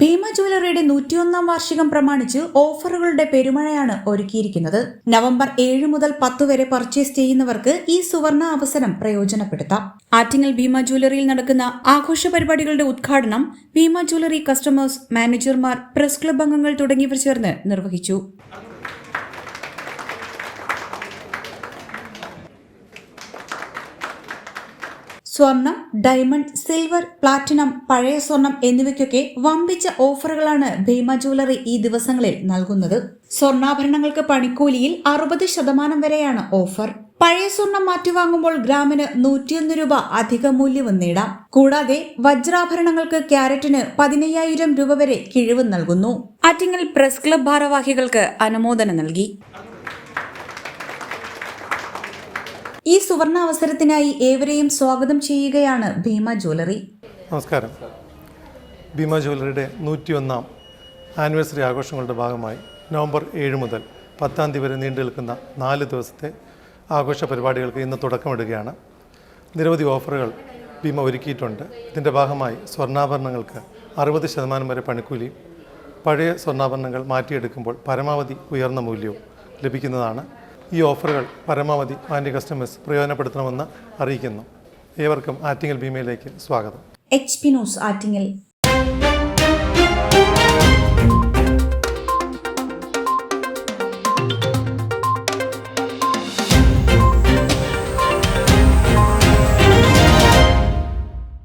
ഭീമ ജ്വല്ലറിയുടെ നൂറ്റിയൊന്നാം വാർഷികം പ്രമാണിച്ച് ഓഫറുകളുടെ പെരുമഴയാണ് ഒരുക്കിയിരിക്കുന്നത്. നവംബർ ഏഴ് മുതൽ പത്ത് വരെ പർച്ചേസ് ചെയ്യുന്നവർക്ക് ഈ സുവർണ അവസരം പ്രയോജനപ്പെടുത്താം. ആറ്റിങ്ങൽ ഭീമ ജ്വല്ലറിയിൽ നടക്കുന്ന ആഘോഷ പരിപാടികളുടെ ഉദ്ഘാടനം ഭീമ ജ്വല്ലറി കസ്റ്റമേഴ്സ് മാനേജർമാർ പ്രസ് ക്ലബ് അംഗങ്ങൾ തുടങ്ങിയവർ ചേർന്ന് നിർവഹിച്ചു. സ്വർണം ഡയമണ്ട് സിൽവർ പ്ലാറ്റിനം പഴയ സ്വർണം എന്നിവയ്ക്കൊക്കെ വമ്പിച്ച ഓഫറുകളാണ് ഭീമ ജ്വല്ലറി ഈ ദിവസങ്ങളിൽ നൽകുന്നത്. സ്വർണാഭരണങ്ങൾക്ക് പണിക്കൂലിയിൽ അറുപത് ശതമാനം വരെയാണ് ഓഫർ പഴയ സ്വർണം മാറ്റിവാങ്ങുമ്പോൾ ഗ്രാമിന് നൂറ്റിയൊന്ന് രൂപ അധിക മൂല്യവും നേടാം. കൂടാതെ വജ്രാഭരണങ്ങൾക്ക് ക്യാരറ്റിന് പതിനയ്യായിരം രൂപ വരെ കിഴിവ് നൽകുന്നു. ആറ്റിങ്ങൽ പ്രസ് ക്ലബ് ഭാരവാഹികൾക്ക് അനുമോദനം നൽകി. ഈ സുവർണ അവസരത്തിനായി ഏവരെയും സ്വാഗതം ചെയ്യുകയാണ് ഭീമ ജ്വല്ലറി. നമസ്കാരം. ഭീമ ജ്വല്ലറിയുടെ നൂറ്റിയൊന്നാം ആനിവേഴ്സറി ആഘോഷങ്ങളുടെ ഭാഗമായി നവംബർ ഏഴ് മുതൽ പത്താം തീയതി വരെ നീണ്ടു നിൽക്കുന്ന നാല് ദിവസത്തെ ആഘോഷ പരിപാടികൾക്ക് ഇന്ന് തുടക്കമിടുകയാണ്. നിരവധി ഓഫറുകൾ ഭീമ ഒരുക്കിയിട്ടുണ്ട്. ഇതിന്റെ ഭാഗമായി സ്വർണാഭരണങ്ങൾക്ക് അറുപത് ശതമാനം വരെ പണിക്കൂലിയും പഴയ സ്വർണാഭരണങ്ങൾ മാറ്റിയെടുക്കുമ്പോൾ പരമാവധി ഉയർന്ന മൂല്യവും ലഭിക്കുന്നതാണ് ഈ ഓഫറുകൾ പരമാവധി മാന്യ കസ്റ്റമേഴ്സ് പ്രയോജനപ്പെടുത്തണമെന്ന് അറിയിക്കുന്നു. ഏവർക്കും ആറ്റിങ്ങൽ ഭീമയിലേക്ക് സ്വാഗതം. H P news Attingal